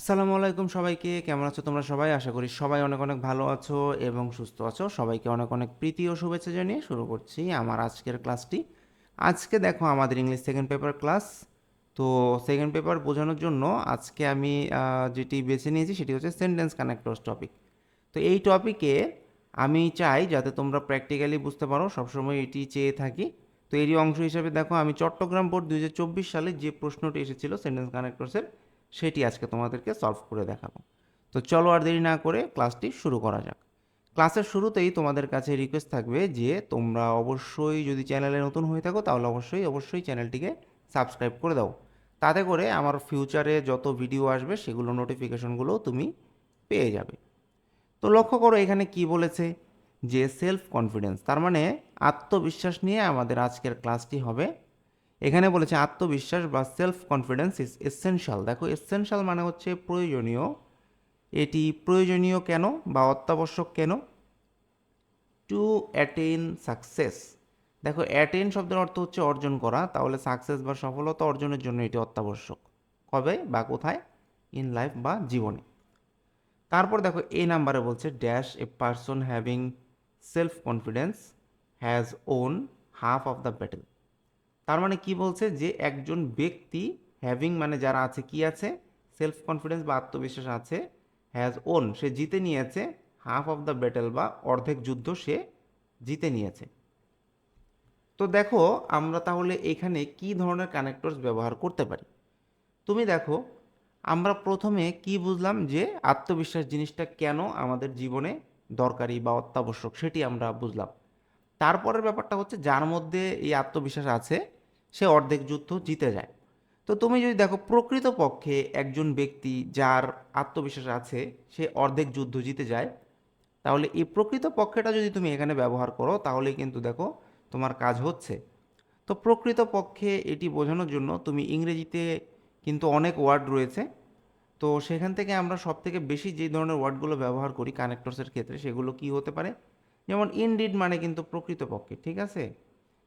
আসসালামু আলাইকুম সবাইকে। কেমন আছো তোমরা সবাই? আশা করি সবাই অনেক অনেক ভালো আছো এবং সুস্থ আছো। সবাইকে অনেক অনেক প্রীতি ও শুভেচ্ছা জানিয়ে শুরু করছি আমার আজকের ক্লাসটি। আজকে দেখো আমাদের ইংলিশ সেকেন্ড পেপার ক্লাস তো সেকেন্ড পেপার বোঝানোর জন্য আজকে আমি যেটি বেছে নিয়েছি সেটি হচ্ছে সেন্টেন্স কানেক্টরস টপিক তো এই টপিকে আমি চাই যাতে তোমরা প্র্যাকটিক্যালি বুঝতে পারো, সবসময় এটি চেয়ে থাকি। তো এরই অংশ হিসাবে দেখো আমি চট্টগ্রাম বোর্ড দু হাজার চব্বিশ সালে যে প্রশ্নটি এসেছিল সেন্টেন্স কানেক্টরসের সেটি আজকে তোমাদেরকে সলভ করে দেখাবো। তো চলো আর দেরি না করে ক্লাসটি শুরু করা যাক। ক্লাসের শুরুতেই তোমাদের কাছে রিকোয়েস্ট থাকবে যে তোমরা অবশ্যই যদি চ্যানেলে নতুন হয়ে থাকো, তাহলে অবশ্যই অবশ্যই চ্যানেলটিকে সাবস্ক্রাইব করে দাও। তাতে করে আমার ফিউচারে যত ভিডিও আসবে, সেগুলো নোটিফিকেশনগুলো তুমি পেয়ে যাবে। তো লক্ষ্য করো, এখানে কি বলেছে? যে সেলফ কনফিডেন্স তার মানে আত্মবিশ্বাস নিয়ে আমাদের আজকের ক্লাসটি হবে এখানে বলেছে, আত্মবিশ্বাস বা সেলফ কনফিডেন্স ইজ এসেনশিয়াল দেখো এসেনশিয়াল মানে হচ্ছে প্রয়োজনীয়। এটি প্রয়োজনীয় কেন বা অত্যাবশ্যক কেন? টু অ্যাটেন সাকসেস দেখো অ্যাটেন শব্দের অর্থ হচ্ছে অর্জন করা। তাহলে সাকসেস বা সফলতা অর্জনের জন্য এটি অত্যাবশ্যক। কবে বা কোথায়? ইন লাইফ বা জীবনে। তারপর দেখো এই নাম্বারে বলছে dash a person having self confidence has won half of the battle তার মানে কি বলছে যে একজন ব্যক্তি হ্যাভিং মানে যারা আছে, কি আছে? সেলফ কনফিডেন্স বা আত্মবিশ্বাস আছে হ্যাজ ওন সে জিতে নিয়েছে হাফ অফ দ্য ব্যাটেল বা অর্ধেক যুদ্ধ সে জিতে নিয়েছে। তো দেখো, আমরা তাহলে এখানে কি ধরনের কানেক্টরস ব্যবহার করতে পারি? তুমি দেখো, আমরা প্রথমে কি বুঝলাম যে আত্মবিশ্বাস জিনিসটা কেন আমাদের জীবনে দরকারি বা অত্যাবশ্যক, সেটি আমরা বুঝলাম। তারপরের ব্যাপারটা হচ্ছে, যার মধ্যে এই আত্মবিশ্বাস আছে সে অর্ধেক যুদ্ধ জিতে যায়। তো তুমি যদি দেখো, প্রকৃতপক্ষে একজন ব্যক্তি যার আত্মবিশ্বাস আছে, সে অর্ধেক যুদ্ধ জিতে যায়, তাহলে এই প্রকৃত পক্ষেটা যদি তুমি এখানে ব্যবহার করো, তাহলে কিন্তু দেখো তোমার কাজ হচ্ছে। তো প্রকৃত পক্ষে এটি বোঝানোর জন্য তুমি ইংরেজিতে কিন্তু অনেক ওয়ার্ড রয়েছে। তো সেখান থেকে আমরা সব থেকে বেশি যে ধরনের ওয়ার্ডগুলো ব্যবহার করি কানেক্টরসের ক্ষেত্রে, সেগুলো কি হতে পারে? যেমন ইনডিড মানে কিন্তু প্রকৃতপক্ষে, ঠিক আছে?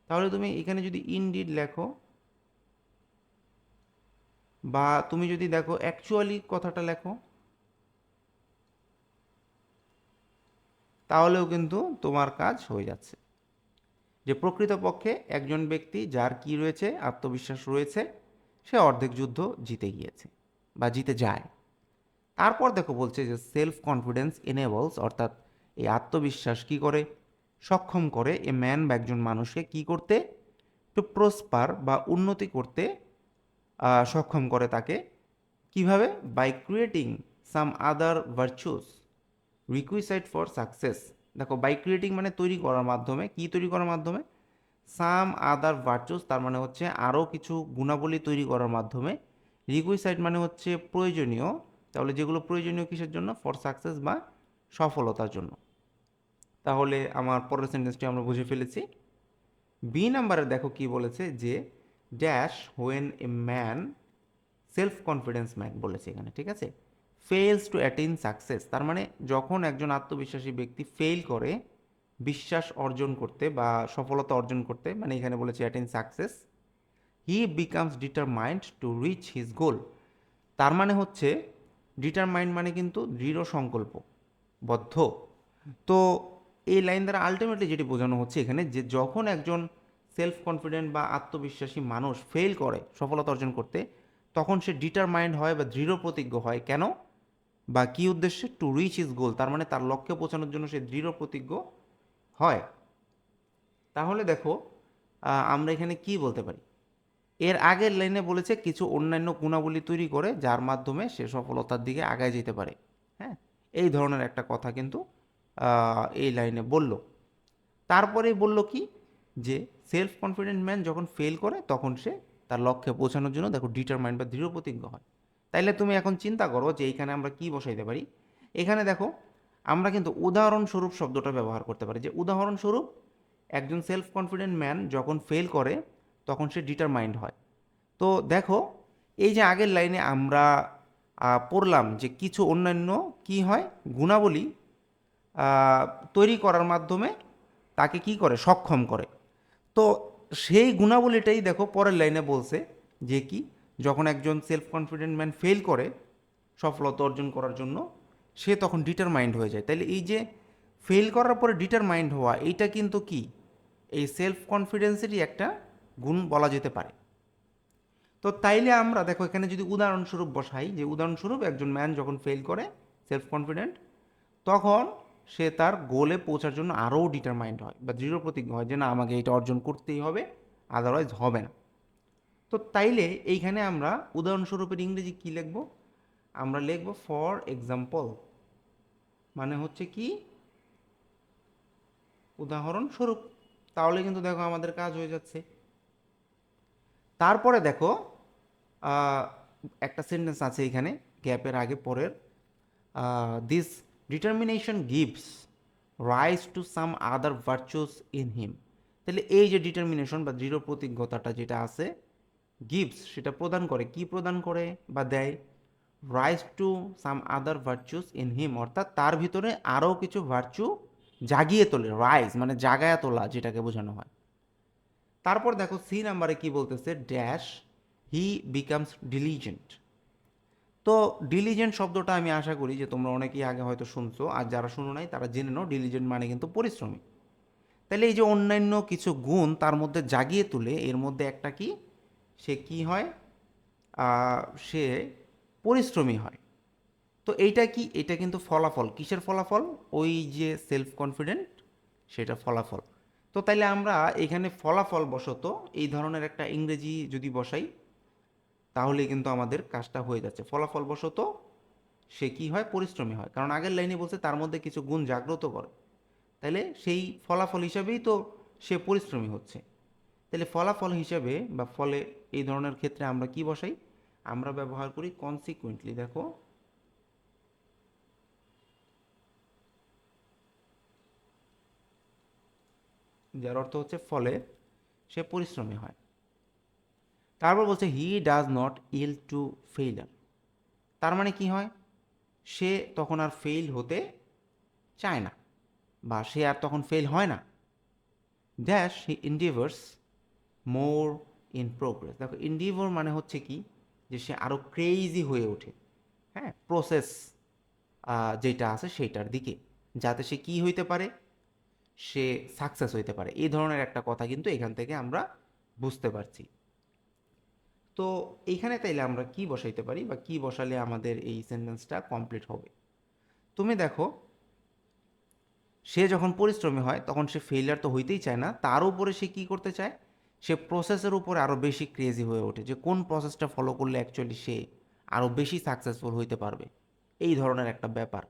তাহলে তুমি এখানে যদি ইনডিড লেখো, বা তুমি যদি দেখো অ্যাকচুয়ালি কথাটা লেখো, তাহলেও কিন্তু তোমার কাজ হয়ে যাচ্ছে। যে প্রকৃতপক্ষে একজন ব্যক্তি যার কি রয়েছে, আত্মবিশ্বাস রয়েছে, সে অর্ধেক যুদ্ধ জিতে গিয়েছে বা জিতে যায়। তারপর দেখো বলছে যে সেলফ কনফিডেন্স এনেবলস অর্থাৎ এই আত্মবিশ্বাস কি করে? সক্ষম করে এ ম্যান বা একজন মানুষকে কি করতে? টু প্রসপার বা উন্নতি করতে সক্ষম করে তাকে। কীভাবে? By creating some other virtues requisite for success দেখো বাই ক্রিয়েটিং মানে তৈরি করার মাধ্যমে, কি তৈরি করার মাধ্যমে? সাম আদার ভার্চুস তার মানে হচ্ছে আরও কিছু গুণাবলী তৈরি করার মাধ্যমে। রিকুইসাইড মানে হচ্ছে প্রয়োজনীয়। তাহলে যেগুলো প্রয়োজনীয় কিসের জন্য? ফর সাকসেস বা সফলতার জন্য। তাহলে আমার পরের সেন্টেন্সটি আমরা বুঝে ফেলেছি। বি নাম্বারে দেখো কি বলেছে যে dash when a man self confidence man বলেছে এখানে, ঠিক আছে? ফেলস টু অ্যাটেন সাকসেস তার মানে যখন একজন আত্মবিশ্বাসী ব্যক্তি ফেল করে, বিশ্বাস অর্জন করতে বা সফলতা অর্জন করতে মানে এখানে বলেছে attain success he becomes determined to reach his goal তার মানে হচ্ছে ডিটারমাইন্ড মানে কিন্তু দৃঢ় সংকল্প, বদ্ধ। তো এই লাইন দ্বারা আলটিমেটলি যেটি বোঝানো হচ্ছে এখানে যে যখন একজন সেলফ কনফিডেন্ট বা আত্মবিশ্বাসী মানুষ ফেল করে, সফলতা অর্জন করতে, তখন সে ডিটারমাইন্ড হয় বা দৃঢ় প্রতিজ্ঞ হয়। কেন? বা কী উদ্দেশ্যে? টু রিচ ইজ গোল তার মানে তার লক্ষ্যে পৌঁছানোর জন্য সে দৃঢ় প্রতিজ্ঞ হয়। তাহলে দেখো আমরা এখানে কি বলতে পারি? এর আগের লাইনে বলেছে কিছু অন্যান্য গুণাবলী তৈরি করে, যার মাধ্যমে সে সফলতার দিকে আগায় যেতে পারে। হ্যাঁ? এই ধরনের একটা কথা কিন্তু এই লাইনে বলল। তারপরে বলল কি? যে সেলফ কনফিডেন্ট ম্যান যখন ফেল করে, তখন সে তার লক্ষ্যে পৌঁছানোর জন্য দেখো ডিটারমাইন্ড বা দৃঢ় প্রতিজ্ঞ হয়। তাইলে তুমি এখন চিন্তা করো যে এইখানে আমরা কি বসাইতে পারি? এখানে দেখো, আমরা কিন্তু উদাহরণস্বরূপ শব্দটা ব্যবহার করতে পারি। যে উদাহরণস্বরূপ, একজন সেলফ কনফিডেন্ট ম্যান যখন ফেল করে, তখন সে ডিটারমাইন্ড হয়। তো দেখো, এই যে আগের লাইনে আমরা পড়লাম যে কিছু অন্যান্য কি হয়? গুণাবলী তৈরি করার মাধ্যমে তাকে কি করে? সক্ষম করে। তো সেই গুণাবলীটাই দেখো পরের লাইনে বলছে যে কি, যখন একজন সেলফ কনফিডেন্ট ম্যান ফেল করে সফলতা অর্জন করার জন্য, সে তখন ডিটারমাইন্ড হয়ে যায়। তাহলে এই যে ফেল করার পরে ডিটারমাইন্ড হওয়া, এইটা কিন্তু কি? এই সেলফ কনফিডেন্সেরই একটা গুণ বলা যেতে পারে। তো তাইলে আমরা দেখো এখানে যদি উদাহরণস্বরূপ বসাই, যে উদাহরণস্বরূপ একজন ম্যান যখন ফেল করে সেলফ কনফিডেন্ট তখন সে তার গোলে পৌঁছার জন্য আরও ডিটারমাইন্ড হয় বা দৃঢ় প্রতিজ্ঞ হয় যে না, আমাকে এটা অর্জন করতেই হবে আদারওয়াইজ হবে না। তো তাইলে এইখানে আমরা উদাহরণস্বরূপের ইংরেজি কী লিখব? আমরা লিখব ফর এক্সাম্পল মানে হচ্ছে কি? উদাহরণস্বরূপ। তাহলে কিন্তু দেখো আমাদের কাজ হয়ে যাচ্ছে। তারপরে দেখো একটা সেন্টেন্স আছে এখানে গ্যাপের আগে, পরের। This determination gives rise to some other virtues in him তাহলে এই যে ডিটারমিনেশন বা দৃঢ় প্রতিজ্ঞতাটা যেটা আছে গিভস সেটা প্রদান করে। কি প্রদান করে বা দেয়? Rise to some other virtues in him অর্থাৎ তার ভিতরে আরও কিছু ভার্চু জাগিয়ে তোলে। রাইজ মানে জাগায়া তোলা, যেটাকে বোঝানো হয়। তারপর দেখো সি নাম্বারে কি বলতেছে? ড্যাশ হি বিকামস ডিলিজেন্ট তো ডিলিজেন্ট শব্দটা আমি আশা করি যে তোমরা অনেকেই আগে হয়তো শুনছো, আর যারা শুনো নাই তারা জেনে নাও ডিলিজেন্ট মানে কিন্তু পরিশ্রমী। তাহলে এই যে অন্যান্য কিছু গুণ তার মধ্যে জাগিয়ে তুলে, এর মধ্যে একটা কি? সে কি হয়? সে পরিশ্রমী হয়। তো এইটা কি? এটা কিন্তু ফলাফল। কিসের ফলাফল? ওই যে সেলফ কনফিডেন্ট সেটা ফলাফল। তো তাইলে আমরা এখানে ফলাফল বশত এই ধরনের একটা ইংরেজি যদি বসাই তাহলে কিন্তু আমাদের কাজটা হয়ে যাচ্ছে। ফলাফলবশত সে কি হয়? পরিশ্রমী হয়। কারণ আগের লাইনে বলছে তার মধ্যে কিছু গুণ জাগ্রত করে। তাইলে সেই ফলাফল হিসাবেই তো সে পরিশ্রমী হচ্ছে। তাহলে ফলাফল হিসাবে বা ফলে এই ধরনের ক্ষেত্রে আমরা কি বসাই? আমরা ব্যবহার করি কনসিকুয়েন্টলি দেখো। যার অর্থ হচ্ছে ফলে সে পরিশ্রমী হয়। তারপর বলছে he does not yield to failure তার মানে কি হয়? সে তখন আর ফেইল হতে চায় না, বা সে আর তখন ফেল হয় না। Dash he endeavours more in progress দেখো ইন্ডিভার মানে হচ্ছে কি? যে সে আরও ক্রেজি হয়ে ওঠে। হ্যাঁ প্রসেস যেটা আছে সেইটার দিকে। যাতে সে কি হইতে পারে? সে সাকসেস হইতে পারে। এই ধরনের একটা কথা কিন্তু এখান থেকে আমরা বুঝতে পারছি। তো এইখানে তাইলে আমরা কি বসাইতে পারি বা কি বসালে আমাদের এই সেন্টেন্সটা কমপ্লিট হবে? তুমি দেখো, সে যখন পরিশ্রমী হয়, তখন সে ফেলিয়ার তো হইতেই চায় না। তার উপরে সে কি করতে চায়? সে প্রসেসের উপরে আরও বেশি ক্রেজি হয়ে ওঠে যে কোন প্রসেসটা ফলো করলে অ্যাকচুয়ালি সে আরও বেশি সাকসেসফুল হইতে পারবে। এই ধরনের একটা ব্যাপার।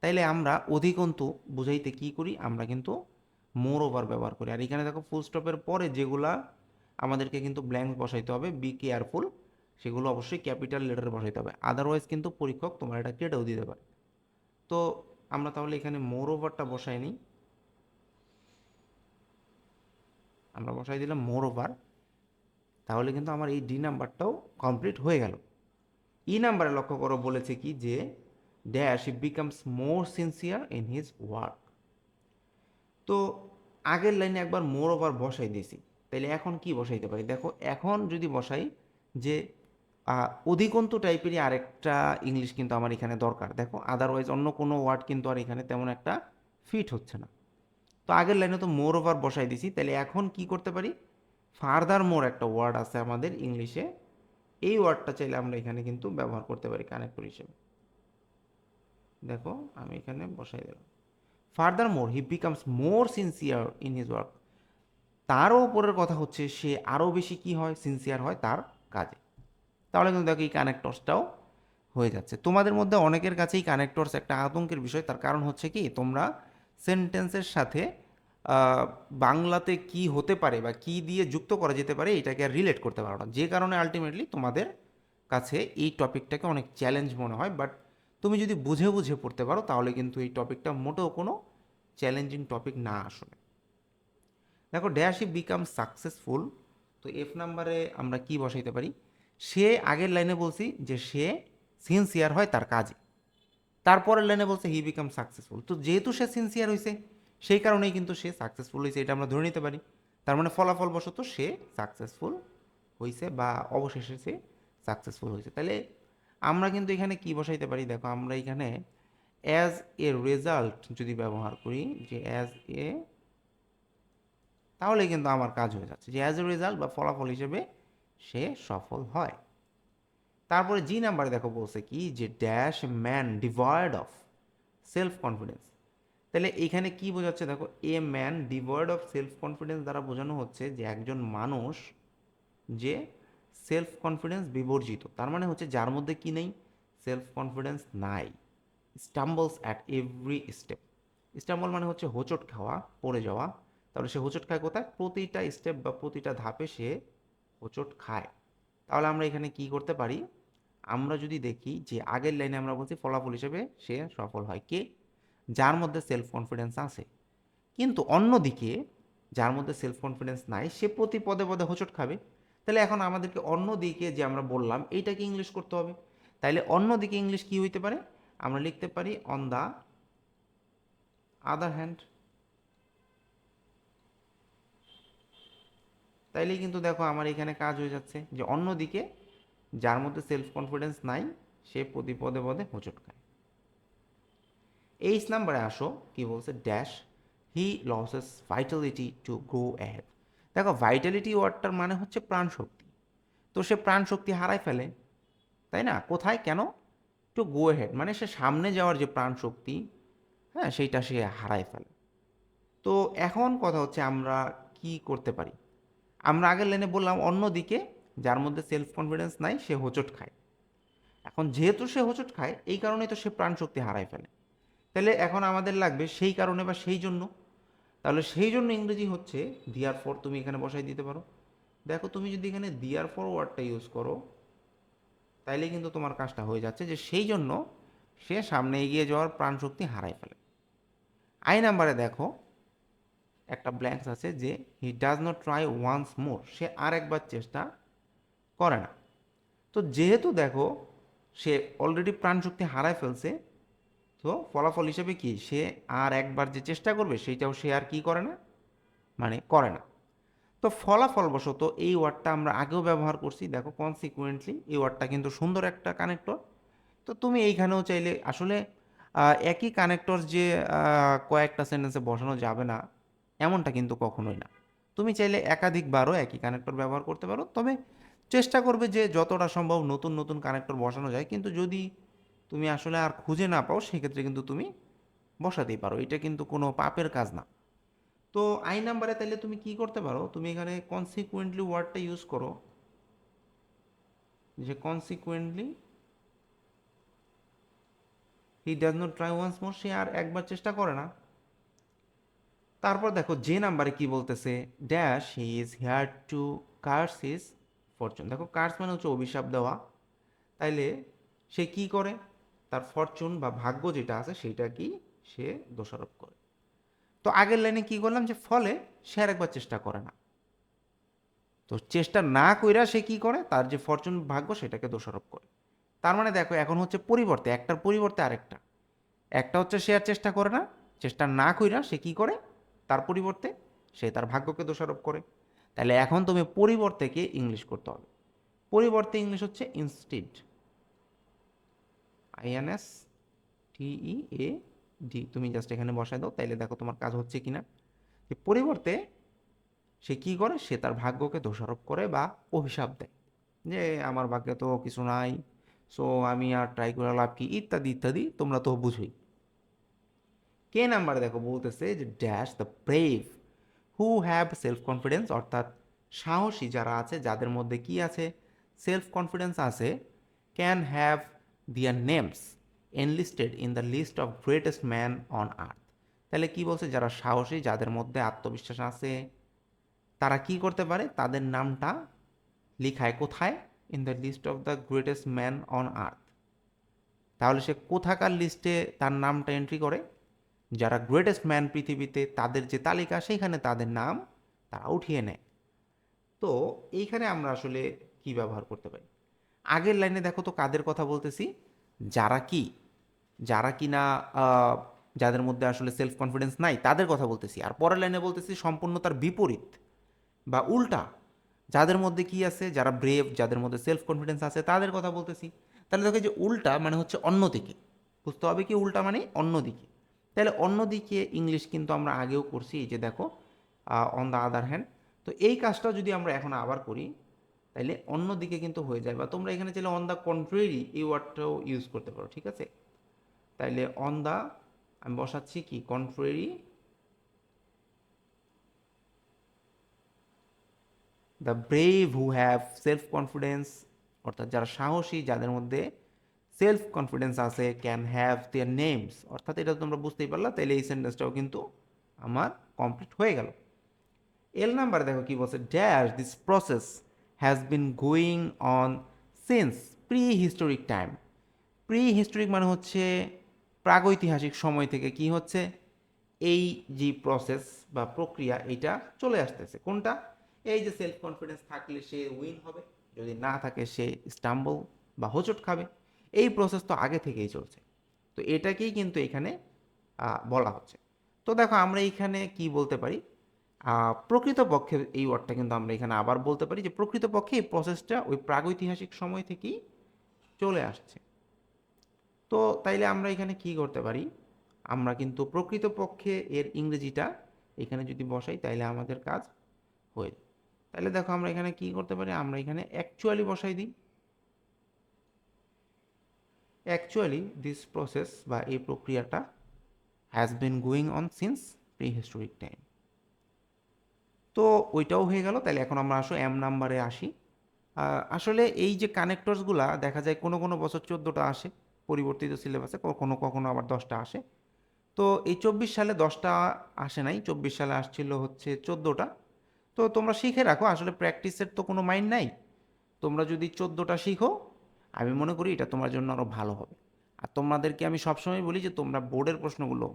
তাইলে আমরা অধিকন্তু বুঝাইতে কি করি? আমরা কিন্তু মোর ওভার ব্যবহার করি। আর এখানে দেখো ফুল স্টপের পরে যেগুলা আমাদেরকে কিন্তু ব্ল্যাঙ্ক বসাইতে হবে বি কেয়ারফুল সেগুলো অবশ্যই ক্যাপিটাল লেটারে বসাইতে হবে। আদারওয়াইজ কিন্তু পরীক্ষক তোমার এটা কেটেও দিতে পারে। তো আমরা তাহলে এখানে মোর ওভারটা বসাই নিই। আমরা বসাই দিলাম মোর ওভার তাহলে কিন্তু আমার এই ডি নাম্বারটাও কমপ্লিট হয়ে গেল। ই নাম্বারে লক্ষ্য করো বলেছে কি যে dash he becomes more sincere in his work তো আগের লাইনে একবার মোর ওভার বসাই দিয়েছি। তাহলে এখন কি বসাইতে পারি? দেখো, এখন যদি বসাই যে অধিকন্তু টাইপেরই আরেকটা ইংলিশ কিন্তু আমার এখানে দরকার। দেখো আদারওয়াইজ অন্য কোনো ওয়ার্ড কিন্তু আর এখানে তেমন একটা ফিট হচ্ছে না। তো আগের লাইনে তো মোর ওভার বসাই দিছি, তাহলে এখন কি করতে পারি? ফার্দার মোর একটা ওয়ার্ড আছে আমাদের ইংলিশে, এই ওয়ার্ডটা চাইলে আমরা এখানে কিন্তু ব্যবহার করতে পারি কানেক্টর হিসেবে। দেখো, আমি এখানে বসাই দিলাম। Further more he becomes more sincere in his work তারও উপরের কথা হচ্ছে, সে আরও বেশি কি হয় সিনসিয়ার হয় তার কাজে। তাহলে কিন্তু দেখো এই কানেক্টরসটাও হয়ে যাচ্ছে। তোমাদের মধ্যে অনেকের কাছেই কানেক্টরস একটা আতঙ্কের বিষয়, তার কারণ হচ্ছে কি, তোমরা সেন্টেন্সের সাথে বাংলাতে কি হতে পারে বা কি দিয়ে যুক্ত করা যেতে পারে, এটাকে আর রিলেট করতে পারো না। যে কারণে আলটিমেটলি তোমাদের কাছে এই টপিকটাকে অনেক চ্যালেঞ্জ মনে হয় বাট তুমি যদি বুঝে বুঝে পড়তে পারো, তাহলে কিন্তু এই টপিকটা মোটেও কোনো চ্যালেঞ্জিং টপিক না আসলে। দেখো ড্যাশ ই বিকাম সাকসেসফুল তো এফ নাম্বারে আমরা কি বসাইতে পারি? সে আগের লাইনে বলছি যে সে সিনসিয়ার হয় তার কাজে। তারপরের লাইনে বলছে হি বিকাম সাকসেসফুল তো যেহেতু সে সিনসিয়ার হয়েছে সেই কারণেই কিন্তু সে সাকসেসফুল হয়েছে এটা আমরা ধরে নিতে পারি। তার মানে ফলাফল বশত সে সাকসেসফুল হয়েছে বা অবশেষে সে সাকসেসফুল হয়েছে তাহলে আমরা কিন্তু এখানে কি বসাইতে পারি? দেখো আমরা এখানে অ্যাজ এ রেজাল্ট যদি ব্যবহার করি, যে অ্যাজ এ তাহলে কিন্তু আমার কাজ হয়ে যাচ্ছে। যে অ্যাজ এ রেজাল্ট বা ফলাফল হিসেবে সে সফল হয়। তারপরে জি নাম্বারে দেখো বলছে কি যে dash man devoid of self confidence তাহলে এখানে কি বোঝাচ্ছে দেখো a man devoid of self confidence দ্বারা বোঝানো হচ্ছে যে একজন মানুষ যে সেলফ কনফিডেন্স বিবর্জিত। তার মানে হচ্ছে যার মধ্যে কি নেই? সেলফ কনফিডেন্স নাই। Stumbles at every step stumble মানে হচ্ছে হোঁচট খাওয়া, পড়ে যাওয়া। তাহলে সে হোঁচট খায় কোথায়? প্রতিটা স্টেপ বা প্রতিটা ধাপে সে হোঁচট খায়। তাহলে আমরা এখানে কি করতে পারি? আমরা যদি দেখি যে আগের লাইনে আমরা বলছি ফলাফল হিসেবে সে সফল হয়। কে? যার মধ্যে সেলফ কনফিডেন্স আছে। কিন্তু অন্যদিকে যার মধ্যে সেলফ কনফিডেন্স নাই, সে প্রতি পদে পদে হোঁচট খাবে। তাহলে এখন আমাদেরকে অন্য দিকে যে আমরা বললাম, এইটাকে ইংলিশ করতে হবে। তাইলে অন্য দিকে ইংলিশ কি হইতে পারে? আমরা লিখতে পারি অন দ্য আদার হ্যান্ড তাইলেই কিন্তু দেখো আমার এখানে কাজ হয়ে যাচ্ছে যে অন্যদিকে যার মধ্যে সেলফ কনফিডেন্স নাই, সে প্রতি পদে পদে হোঁচট খায়। এইচ নাম্বারে আসো, কি বলছে? Dash he loses vitality to go ahead দেখো ভাইটালিটি ওয়ার্ডটার মানে হচ্ছে প্রাণ শক্তি তো সে প্রাণ শক্তি হারায় ফেলে, তাই না? কোথায়? কেন? টু গো হেড মানে সে সামনে যাওয়ার যে প্রাণ শক্তি হ্যাঁ সেইটা সে হারায় ফেলে। তো এখন কথা হচ্ছে আমরা কি করতে পারি? আমরা আগের লাইনে বললাম অন্যদিকে, যার মধ্যে সেলফ কনফিডেন্স নাই, সে হোঁচট খায়। এখন যেহেতু সে হোঁচট খায়, এই কারণেই তো সে প্রাণ শক্তি হারায় ফেলে। তাহলে এখন আমাদের লাগবে সেই কারণে বা সেই জন্য। তাহলে সেই জন্য ইংরেজি হচ্ছে দিয়ার ফর তুমি এখানে বসাই দিতে পারো। দেখো, তুমি যদি এখানে দিয়ার ফর ওয়ার্ডটা ইউজ করো, তাইলে কিন্তু তোমার কাজটা হয়ে যাচ্ছে যে সেই জন্য সে সামনে এগিয়ে যাওয়ার প্রাণ শক্তি হারায় ফেলে। আই নাম্বারে দেখো একটা ব্ল্যাঙ্কস আছে যে he does not try once more সে আর একবার চেষ্টা করে না। তো যেহেতু দেখো, সে অলরেডি প্রাণ শক্তি হারায় ফেলছে, তো ফলাফল হিসেবে কি সে আর একবার যে চেষ্টা করবে, সেইটাও সে আর কি করে না? মানে করে না। তো ফলাফলবশত এই ওয়ার্ডটা আমরা আগেও ব্যবহার করছি, দেখো কনসিকুয়েন্টলি এই ওয়ার্ডটা কিন্তু সুন্দর একটা কানেক্টর তো তুমি এইখানেও চাইলে, আসলে একই কানেক্টর যে কয়েকটা সেন্টেন্সে বসানো যাবে না এমনটা কিন্তু কখনোই না। তুমি চাইলে একাধিকবারও একই কানেক্টর ব্যবহার করতে পারো, তবে চেষ্টা করবে যে যতটা সম্ভব নতুন নতুন কানেক্টর বসানো যায়, কিন্তু যদি তুমি আসলে আর খুঁজে না পাও, সেক্ষেত্রে কিন্তু তুমি বসাতেই পারো। এটা কিন্তু কোনো পাপের কাজ না। তো আই নাম্বারে তাহলে তুমি কি করতে পারো? তুমি এখানে কনসিকুয়েন্টলি ওয়ার্ডটা ইউজ করো। যে consequently he does not try once more সে আর একবার চেষ্টা করে না। তারপর দেখো যে নাম্বারে কি বলতেছে? Dash he is here to curse his fortune দেখো কার্স মানে হচ্ছে অভিশাপ দেওয়া। তাইলে সে কি করে? তার ফরচুন বা ভাগ্য যেটা আছে সেটা কি সে দোষারোপ করে। তো আগের লাইনে কি করলাম? যে ফলে সে আর একবার চেষ্টা করে না। তো চেষ্টা না কইরা সে কি করে? তার যে ফরচুন ভাগ্য সেটাকে দোষারোপ করে। তার মানে দেখো এখন হচ্ছে পরিবর্তে, একটার পরিবর্তে আরেকটা। একটা হচ্ছে সে আর চেষ্টা করে না, চেষ্টা না কইরা সে কি করে? তার পরিবর্তে সে তার ভাগ্যকে দোষারোপ করে। তাহলে এখন তুমি পরিবর্তেকে ইংলিশ করতে হবে। পরিবর্তে ইংলিশ হচ্ছে instead I N S T E A D তুমি জাস্ট এখানে বসায় দাও, তাইলে দেখো তোমার কাজ হচ্ছে কি না পরিবর্তে সে কি করে? সে তার ভাগ্যকে দোষারোপ করে বা অভিশাপ দেয়। যে আমার ভাগ্যে তো কিছু নাই সো আমি আর ট্রাই করে লাভ কি? ইত্যাদি ইত্যাদি তোমরা তো বুঝোই। কে নাম্বারে দেখো? বলতেছে যে dash the brave who have self confidence অর্থাৎ সাহসী যারা আছে, যাদের মধ্যে কি আছে? সেলফ কনফিডেন্স আছে can have their names enlisted in the list of greatest man on earth তাহলে কি বলছে? যারা সাহসী, যাদের মধ্যে আত্মবিশ্বাস আছে, তারা কি করতে পারে? তাদের নামটা লিখায় কোথায়? In the list of the greatest man on earth তাহলে সে কোথাকার লিস্টে তার নামটা এন্ট্রি করে? যারা গ্রেটেস্ট ম্যান পৃথিবীতে তাদের যে তালিকা, সেইখানে তাদের নাম তারা উঠিয়ে নেয়। তো এইখানে আমরা আসলে কি ব্যবহার করতে পারি? আগের লাইনে দেখো তো কাদের কথা বলতেছি? যারা কি? যারা কি না যাদের মধ্যে আসলে সেলফ কনফিডেন্স নাই, তাদের কথা বলতেছি। আর পরের লাইনে বলতেছি সম্পূর্ণ তার বিপরীত বা উল্টা। যাদের মধ্যে কি আছে? যারা ব্রেভ যাদের মধ্যে সেলফ কনফিডেন্স আছে, তাদের কথা বলতেছি। তাহলে দেখো যে উল্টা মানে হচ্ছে অন্যদিকে। বুঝতে হবে কি উল্টা মানে অন্যদিকে। তাহলে অন্যদিকে ইংলিশ কিন্তু আমরা আগেও করছি, এই যে দেখো অন দ্য আদার হ্যান্ড তো এই কাজটা যদি আমরা এখন আবার করি, তাইলে অন্যদিকে কিন্তু হয়ে যায়। বা তোমরা এখানে চাইলে অন দ্য কন্ট্রেরি এই ওয়ার্ডটাও ইউজ করতে পারো, ঠিক আছে? তাইলে অন দ্য আমি বসাচ্ছি কি? Contrary the brave who have self confidence অর্থাৎ যারা সাহসী, যাদের মধ্যে সেলফ কনফিডেন্স আছে ক্যান হ্যাভ দেয়ার নেমস অর্থাৎ এটা তোমরা বুঝতেই পারলা তাহলে এই সেন্টেন্সটাও কিন্তু আমার কমপ্লিট হয়ে গেল। এল নাম্বার দেখো কি বলছে dash this process has been going on since prehistoric time prehistoric মানে হচ্ছে প্রাগৈতিহাসিক সময় থেকে কি হচ্ছে? এই যে প্রসেস বা প্রক্রিয়া, এইটা চলে আসতেছে। কোনটা? এই যে সেলফ কনফিডেন্স থাকলে সে উইন হবে, যদি না থাকে সে স্টাম্বল বা হোচট খাবে। এই প্রসেস তো আগে থেকেই চলছে। তো এটাকেই কিন্তু এখানে বলা হচ্ছে। তো দেখো আমরা এইখানে কি বলতে পারি? প্রকৃতপক্ষে এই ওয়ার্ডটা কিন্তু আমরা এখানে আবার বলতে পারি যে প্রকৃতপক্ষে এই প্রসেসটা ওই প্রাগৈতিহাসিক সময় থেকেই চলে আসছে। তো তাইলে আমরা এখানে কি করতে পারি? আমরা কিন্তু প্রকৃতপক্ষে এর ইংরেজিটা এখানে যদি বসাই তাইলে আমাদের কাজ হয়ে। তাহলে দেখো আমরা এখানে কি করতে পারি? আমরা এখানে অ্যাকচুয়ালি বসাই দিই। অ্যাকচুয়ালি দিস প্রসেস বা এই প্রক্রিয়াটা has been going on since prehistoric time তো ওইটাও হয়ে গেল, তাহলে এখন আমরা আসো এম নাম্বারে আসি। আসলে এই যে কানেক্টরসগুলা দেখা যায় কোনো কোনো বছর চোদ্দোটা আসে, পরিবর্তিত সিলেবাসে কখনো কখনো আবার দশটা আসে। তো এই চব্বিশ সালে দশটা আসে নাই, চব্বিশ সালে আসছিল হচ্ছে চোদ্দোটা। তো তোমরা শিখে রাখো, আসলে প্র্যাকটিসের তো কোনো মাইন্ড নাই। তোমরা যদি চোদ্দোটা শিখো আমি মনে করি এটা তোমার জন্য আরও ভালো হবে। আর তোমাদেরকে আমি সবসময় বলি যে তোমরা বোর্ডের প্রশ্নগুলো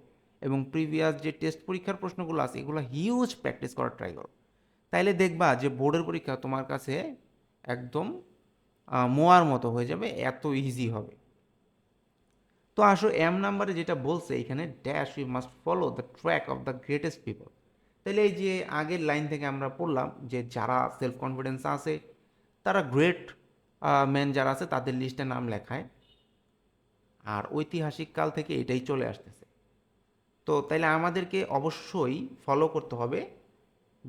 এবং প্রিভিয়াস যে টেস্ট পরীক্ষার প্রশ্নগুলো আছে, এগুলো হিউজ প্র্যাকটিস করার ট্রাই করো। তাইলে দেখবা যে বোর্ডের পরীক্ষা তোমার কাছে একদম মোয়ার মতো হয়ে যাবে, এত ইজি হবে। তো আসো এম নাম্বারে যেটা বলছে, এখানে dash we must follow the track of the greatest people তাহলে এই যে আগের লাইন থেকে আমরা পড়লাম যে যারা সেলফ কনফিডেন্স আছে, তারা গ্রেট ম্যান যারা আছে, তাদের লিস্টে নাম লেখায়। আর ঐতিহাসিক কাল থেকে এটাই চলে আসতেছে। তো তাইলে আমাদেরকে অবশ্যই ফলো করতে হবে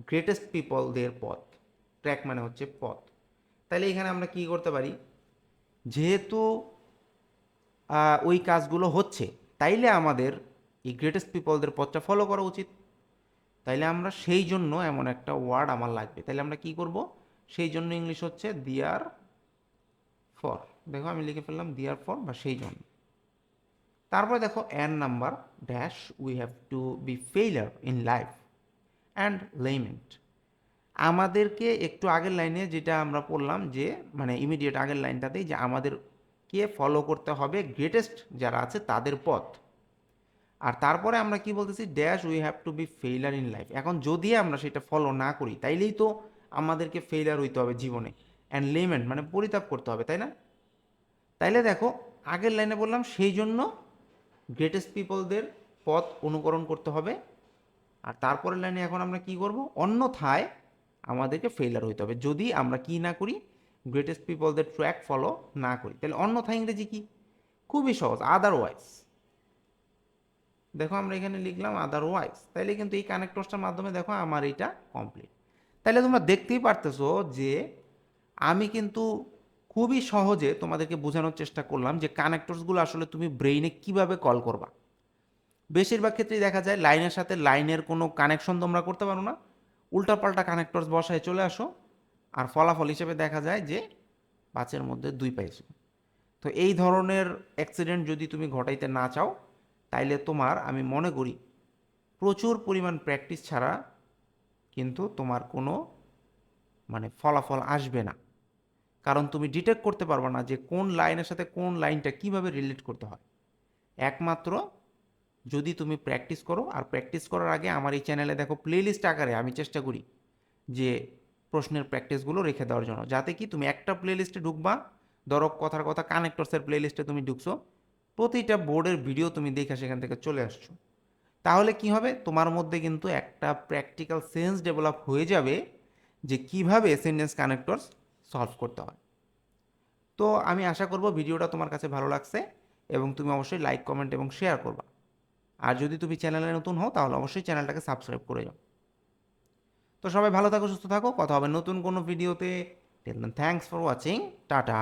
গ্রেটেস্ট পিপলদের পথ। ট্র্যাক মানে হচ্ছে পথ। তাইলে এখানে আমরা কি করতে পারি? যেহেতু ওই কাজগুলো হচ্ছে, তাইলে আমাদের এই গ্রেটেস্ট পিপলদের পথটা ফলো করা উচিত। তাইলে আমরা সেই জন্য এমন একটা ওয়ার্ড আমার লাগবে। তাইলে আমরা কি করব? সেই জন্য ইংলিশ হচ্ছে দিয়ার ফর দেখো আমি লিখে ফেললাম দিয়ার ফর বা সেই জন্য। তারপরে দেখো N number dash we have to be failure in life and lament আমাদেরকে একটু আগের লাইনে যেটা আমরা পড়লাম যে মানে ইমিডিয়েট আগের লাইনটাতেই যে আমাদেরকে ফলো করতে হবে গ্রেটেস্ট যারা আছে তাদের পথ। আর তারপরে আমরা কি বলতেছি? Dash we have to be failure in life এখন যদি আমরা সেটা ফলো না করি, তাইলেই তো আমাদেরকে ফেইলার হইতে হবে জীবনে। অ্যান্ড লেমেন্ট মানে পরিতাপ করতে হবে, তাই না? তাইলে দেখো, আগের লাইনে বললাম, সেই জন্য গ্রেটেস্ট পিপলদের পথ অনুকরণ করতে হবে। আর তারপরের লাইনে এখন আমরা কি করব? অন্যথায় আমাদেরকে ফেইলার হইতে হবে। যদি আমরা কি না করি গ্রেটেস্ট পিপলদের ট্র্যাক ফলো না করি, তাহলে অন্যথায় ইংরেজি কি? খুবই সহজ আদারওয়াইজ দেখো, আমরা এখানে লিখলাম আদারওয়াইজ তাইলে কিন্তু এই কানেক্টরসটার মাধ্যমে দেখো, আমার এইটা কমপ্লিট তাইলে তোমরা দেখতেই পারতেছো যে আমি কিন্তু খুবই সহজে তোমাদেরকে বোঝানোর চেষ্টা করলাম যে কানেক্টরসগুলো আসলে তুমি ব্রেইনে কীভাবে কল করবা। বেশিরভাগ ক্ষেত্রেই দেখা যায় লাইনের সাথে লাইনের কোনো কানেকশন তোমরা করতে পারো না। উল্টাপাল্টা কানেক্টরস বসায় চলে আসো। আর ফলাফল হিসেবে দেখা যায় যে পাঁচের মধ্যে দুই পাইছো তো এই ধরনের অ্যাক্সিডেন্ট যদি তুমি ঘটাইতে না চাও, তাইলে তোমার, আমি মনে করি, প্রচুর পরিমাণ প্র্যাকটিস ছাড়া কিন্তু তোমার কোনো মানে ফলাফল আসবে না। কারণ তুমি ডিটেক্ট করতে পারবে না যে কোন লাইনের সাথে কোন লাইনটা কীভাবে রিলেট করতে হয়। একমাত্র যদি তুমি প্র্যাকটিস করো, আর প্র্যাকটিস করার আগে আমার এই চ্যানেলে দেখো প্লেলিস্ট আকারে আমি চেষ্টা করি যে প্রশ্নের প্র্যাকটিসগুলো রেখে দেওয়ার জন্য। যাতে কি তুমি একটা প্লেলিস্টে ঢুকবা, ধরো কথার কথা কানেক্টরসের প্লেলিস্টে তুমি ঢুকছো, প্রতিটা বোর্ডের ভিডিও তুমি দেখে সেখান থেকে চলে আসছো। তাহলে কি হবে? তোমার মধ্যে কিন্তু একটা প্র্যাকটিক্যাল সেন্স ডেভেলপ হয়ে যাবে যে কীভাবে সেন্টেন্স কানেক্টরস সলভ করতে হয়। তো আমি আশা করব ভিডিওটা তোমার কাছে ভালো লাগছে এবং তুমি অবশ্যই লাইক কমেন্ট এবং শেয়ার করবা। আর যদি তুমি চ্যানেলে নতুন হও তাহলে অবশ্যই চ্যানেলটাকে সাবস্ক্রাইব করে যাও। তো সবাই ভালো থাকো, সুস্থ থাকো। কথা হবে নতুন কোনো ভিডিওতে থ্যাংকস ফর ওয়াচিং টাটা।